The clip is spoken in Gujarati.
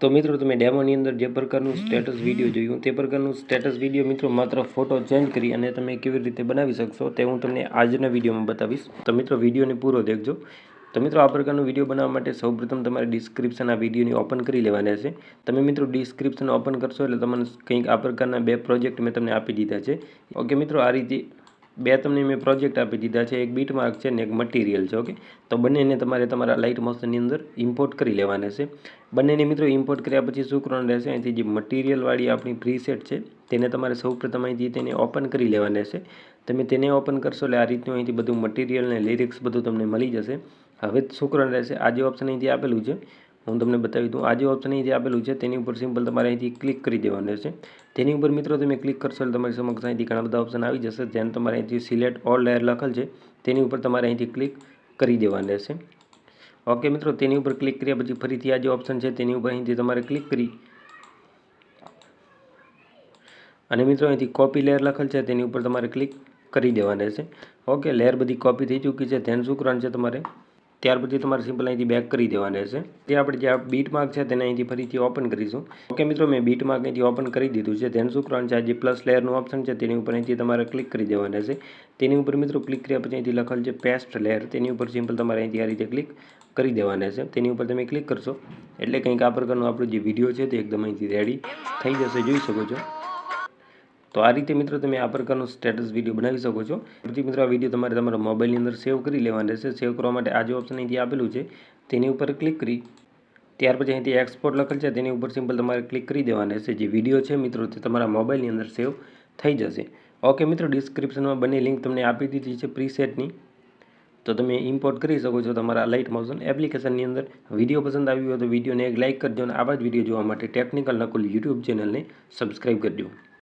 તો મિત્રો તમે ડેમોની અંદર જે પ્રકારનું સ્ટેટસ વીડિયો જોયું તે પ્રકારનું સ્ટેટસ વીડિયો મિત્રો માત્ર ફોટો ચેન્જ કરી અને તમે કેવી રીતે બનાવી શકશો તે હું તમને આજના વિડીયોમાં બતાવીશ. તો મિત્રો વિડીયોને પૂરો દેખજો. તો મિત્રો આ પ્રકારનો વીડિયો બનાવવા માટે સૌપ્રથમ તમારે ડિસ્ક્રિપ્શન આ વિડીયોની ઓપન કરી લેવાના છે. તમે મિત્રો ડિસ્ક્રિપ્શન ઓપન કરશો એટલે તમને કંઈક આ પ્રકારના બે પ્રોજેક્ટ મેં તમને આપી દીધા છે. ઓકે મિત્રો આ રીતે બે તમને મેં પ્રોજેક્ટ આપી દીધા છે, એક બીટ માર્ક છે ને એક મટીરિયલ છે ઓકે તો બંનેને તમારે તમારા લાઇટ મોશનની અંદર ઇમ્પોર્ટ કરી લેવાના છે. બંનેને મિત્રો ઇમ્પોર્ટ કર્યા પછી શું કરવાનું રહેશે? અહીંથી જે મટીરિયલવાળી આપણી પ્રીસેટ છે, તેને તમારે સૌપ્રથમ અહીંથી તેને ઓપન કરી લેવાના છે. તમે તેને ઓપન કરશો એટલે આ રીતનું અહીંથી બધું મટીરિયલ ને લિરિક્સ બધું તમને મળી જશે. હવે શું કરવાનું રહેશે? આ જે ઓપ્શન અહીંથી આપેલું છે હું તમને બતાવી દઉં. આ જે ઓપ્શન અહીંથી આપેલું છે, તેની ઉપર સિમ્પલ તમારે અહીંથી ક્લિક કરી દેવાનું રહેશે. તેની ઉપર મિત્રો તમે ક્લિક કરશો એટલે તમારી સમક્ષ અહીંથી ઘણા બધા ઓપ્શન આવી જશે. જેને તમારે અહીંથી સિલેક્ટ ઓલ લેયર લખેલ છે, તેની ઉપર તમારે અહીંથી ક્લિક કરી દેવાનું રહેશે. ઓકે મિત્રો, તેની ઉપર ક્લિક કર્યા પછી ફરીથી આ જે ઓપ્શન છે, તેની ઉપર અહીંથી તમારે ક્લિક કરી અને મિત્રો અહીંથી કોપી લેયર લખેલ છે, તેની ઉપર તમારે ક્લિક કરી દેવાનું રહેશે. ઓકે લેયર બધી કોપી થઈ ચૂકી છે. ધ્યાન શું કરવાનું છે તમારે. ત્યાર પછી તમારે સિમ્પલ અહીંથી બેક કરી દેવાના રહેશે તે આપણે જે બીટ માર્ક છે તેને અહીંથી ફરીથી ઓપન કરીશું. ઓકે મિત્રો, મેં બીટ માર્ક અહીંથી ઓપન કરી દીધું છે. ધ્યાન શું કરવાનું છે? જે પ્લસ લેયરનું ઓપ્શન છે, તેની ઉપર અહીંથી તમારે ક્લિક કરી દેવાના રહેશે તેની ઉપર મિત્રો ક્લિક કર્યા પછી અહીંથી લખેલ છે પેસ્ટ લેયર તેની ઉપર સિમ્પલ તમારે અહીંથી આ રીતે ક્લિક કરી દેવાના છે તેની ઉપર તમે ક્લિક કરશો. એટલે કંઈક આ પ્રકારનું આપણો જે વીડિયો છે તે એકદમ અહીંથી રેડી થઈ જશે. જોઈ શકો છો. તો આ રીતે મિત્રો તમે આ પ્રકારનો સ્ટેટસ વીડિયો બનાવી શકો છો. પછી મિત્રો આ વીડિયો તમારે તમારા મોબાઈલની અંદર સેવ કરી લેવાનો રહેશે. સેવ કરવા માટે આ જે ઓપ્શન અહીંથી આપેલું છે, તેની ઉપર ક્લિક કરી, ત્યાર પછી અહીંથી એક્સપોર્ટ લખેલ છે, તેની ઉપર સિમ્પલ તમારે ક્લિક કરી દેવાના રહેશે. જે વીડિયો છે મિત્રો, તે તમારા મોબાઈલની અંદર સેવ થઈ જશે. ઓકે મિત્રો ડિસ્ક્રિપ્શનમાં બંને લિંક તમને આપી દીધી છે પ્રીસેટની તો તમે ઇમ્પોર્ટ કરી શકો છો તમારા લાઇટ મોશન એપ્લિકેશનની અંદર. વીડિયો પસંદ આવ્યો હોય તો વિડીયોને એક લાઇક કરજો અને આવા જ વીડિયો જોવા માટે ટેકનિકલ નકુલ યુટ્યુબ ચેનલને સબસ્ક્રાઈબ કરજો.